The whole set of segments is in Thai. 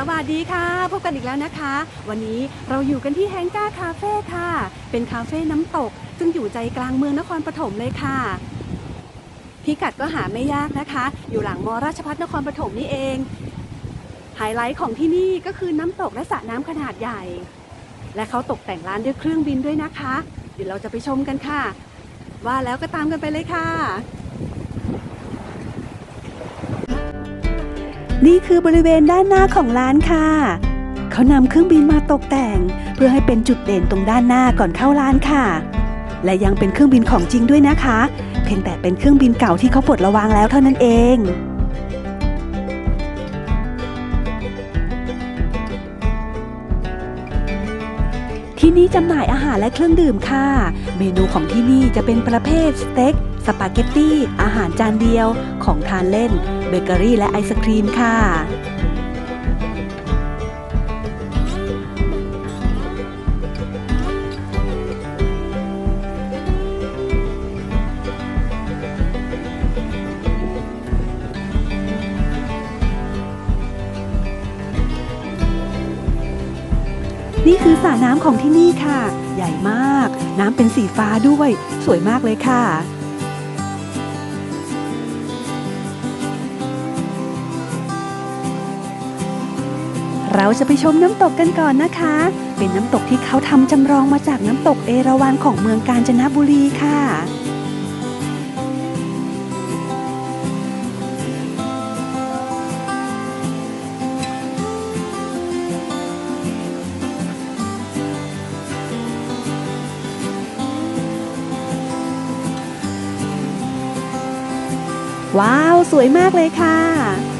สวัสดีค่ะ พบกันอีกแล้วนะคะ วันนี้เราอยู่กันที่แฮงก้าคาเฟ่ค่ะ เป็นคาเฟ่น้ำตก ซึ่งอยู่ใจกลางเมืองนครปฐมเลยค่ะพิกัดก็หาไม่ยากนะคะ อยู่หลังมราชพัฒนครปฐมนี่เองไฮไลท์ของที่นี่ก็คือน้ำตกและสระน้ำขนาดใหญ่ และเขาตกแต่งร้านด้วยเครื่องบินด้วยนะคะ เดี๋ยวเราจะไปชมกันค่ะ ว่าแล้วก็ตามกันไปเลยค่ะ นี่คือบริเวณด้านหน้าของร้านค่ะ เขานำเครื่องบินมาตกแต่ง เพื่อให้เป็นจุดเด่นตรงด้านหน้าก่อนเข้าร้านค่ะ และยังเป็นเครื่องบินของจริงด้วยนะคะ เพียงแต่เป็นเครื่องบินเก่าที่เขาปลดระวางแล้วเท่านั้นเองที่นี่จำหน่ายอาหารและเครื่องดื่มค่ะ เมนูของที่นี่จะเป็นประเภทสเต็ก สปาเกตตี้ อาหารจานเดียว ของทานเล่น เบเกอรี่และไอศครีมค่ะนี่คือสระน้ำของที่นี่ค่ะ ใหญ่มาก น้ำเป็นสีฟ้าด้วย สวยมากเลยค่ะ เราจะไปชมน้ำตกกันก่อนนะคะ เป็นน้ำตกที่เขาทำจำลองมาจากน้ำตกเอราวัณของเมืองกาญจนบุรีค่ะว้าว สวยมากเลยค่ะ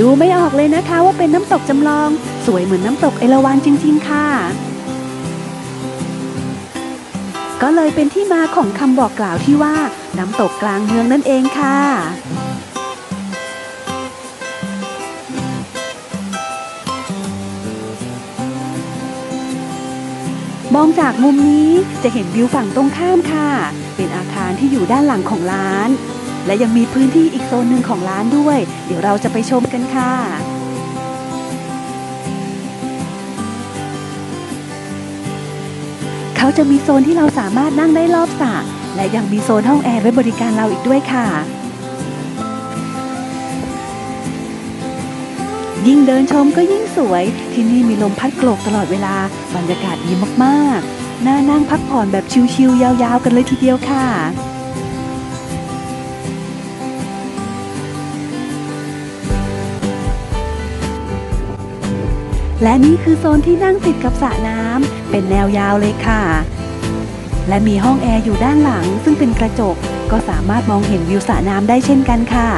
ดูไม่ออกเลยนะคะว่าเป็นน้ำตกจำลอง สวยเหมือนน้ำตกเอราวัณจริง ๆ ค่ะ ก็เลยเป็นที่มาของคำบอกกล่าวที่ว่า น้ำตกกลางเมืองนั่นเองค่ะมองจากมุมนี้จะเห็นวิวฝั่งตรงข้ามค่ะ เป็นอาคารที่อยู่ด้านหลังของร้าน และยังมีพื้นที่อีกโซนหนึ่งของร้านด้วย เดี๋ยวเราจะไปชมกันค่ะเขาจะมีโซนที่เราสามารถนั่งได้รอบสระและยังมีโซนห้องแอร์ไว้บริการเราอีกด้วยค่ะ ยิ่งเดินชมก็ยิ่งสวย ที่นี่มีลมพัดโกรกตลอดเวลา บรรยากาศดีมากๆ น่านั่งพักผ่อนแบบชิลๆยาวๆกันเลยทีเดียวค่ะ และนี่คือโซนที่นั่งติดกับสระน้ำเป็นแนวยาวเลยค่ะ และมีห้องแอร์อยู่ด้านหลังซึ่งเป็นกระจกก็สามารถมองเห็นวิวสระน้ำได้เช่นกันค่ะ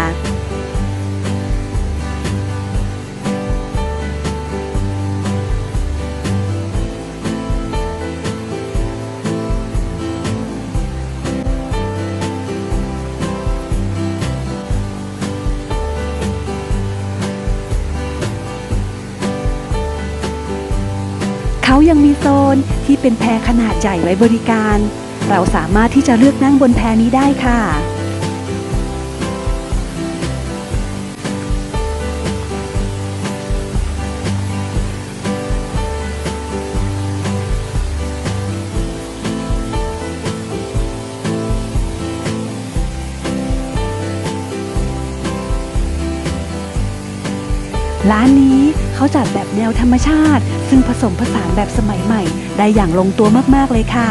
ยังมีโซนที่เป็นแพขนาดใหญ่ไว้บริการ เราสามารถที่จะเลือกนั่งบนแพนี้ได้ค่ะร้านนี้ เขาจัดแบบแนวธรรมชาติ ซึ่งผสมผสานแบบสมัยใหม่ ได้อย่างลงตัวมากๆเลยค่ะ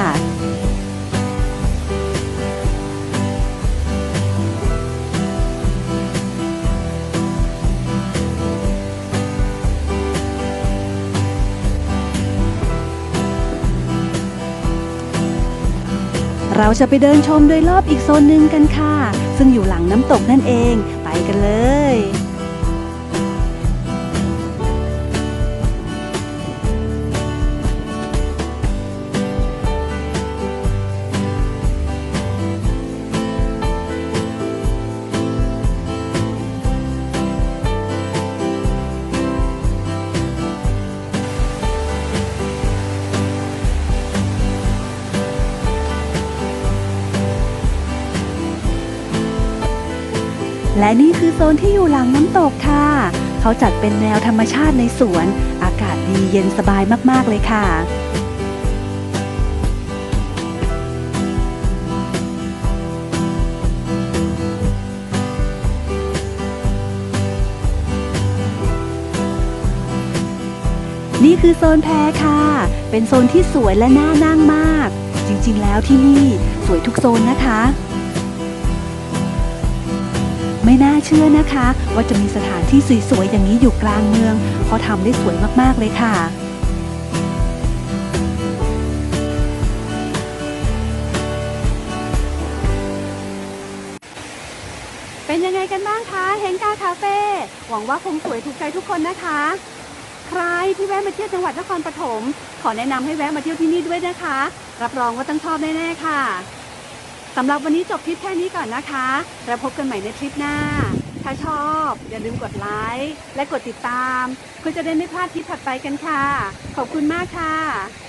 เราจะไปเดินชมโดยรอบอีกโซนหนึ่งกันค่ะ ซึ่งอยู่หลังน้ำตกนั่นเอง ไปกันเลย และนี่คือโซนที่อยู่หลังน้ำตกค่ะ เขาจัดเป็นแนวธรรมชาติในสวน อากาศดีเย็นสบายมาก ๆ เลยค่ะนี่คือโซนแพค่ะ เป็นโซนที่สวยและน่านั่งมาก จริงๆ แล้วที่นี่สวยทุกโซนนะคะ เชื่อนะคะ ว่าจะมีสถานที่สวยๆอย่างนี้อยู่กลางเมืองเขาทำได้สวยมากๆเลยค่ะเป็นยังไงกันบ้างคะเฮงกาคาเฟ่หวังว่าคงสวยถูกใจทุกคนนะคะ ใครที่แวะมาเที่ยวจังหวัดนครปฐมขอแนะนำให้แวะมาเที่ยวที่นี่ด้วยนะคะ รับรองว่าต้องชอบแน่ๆค่ะ สำหรับวันนี้จบคลิปแค่นี้ก่อนนะคะ แล้วพบกันใหม่ในคลิปหน้า ถ้าชอบ อย่าลืมกดไลค์และกดติดตาม เพื่อจะได้ไม่พลาดคลิปถัดไปกันค่ะ ขอบคุณมากค่ะ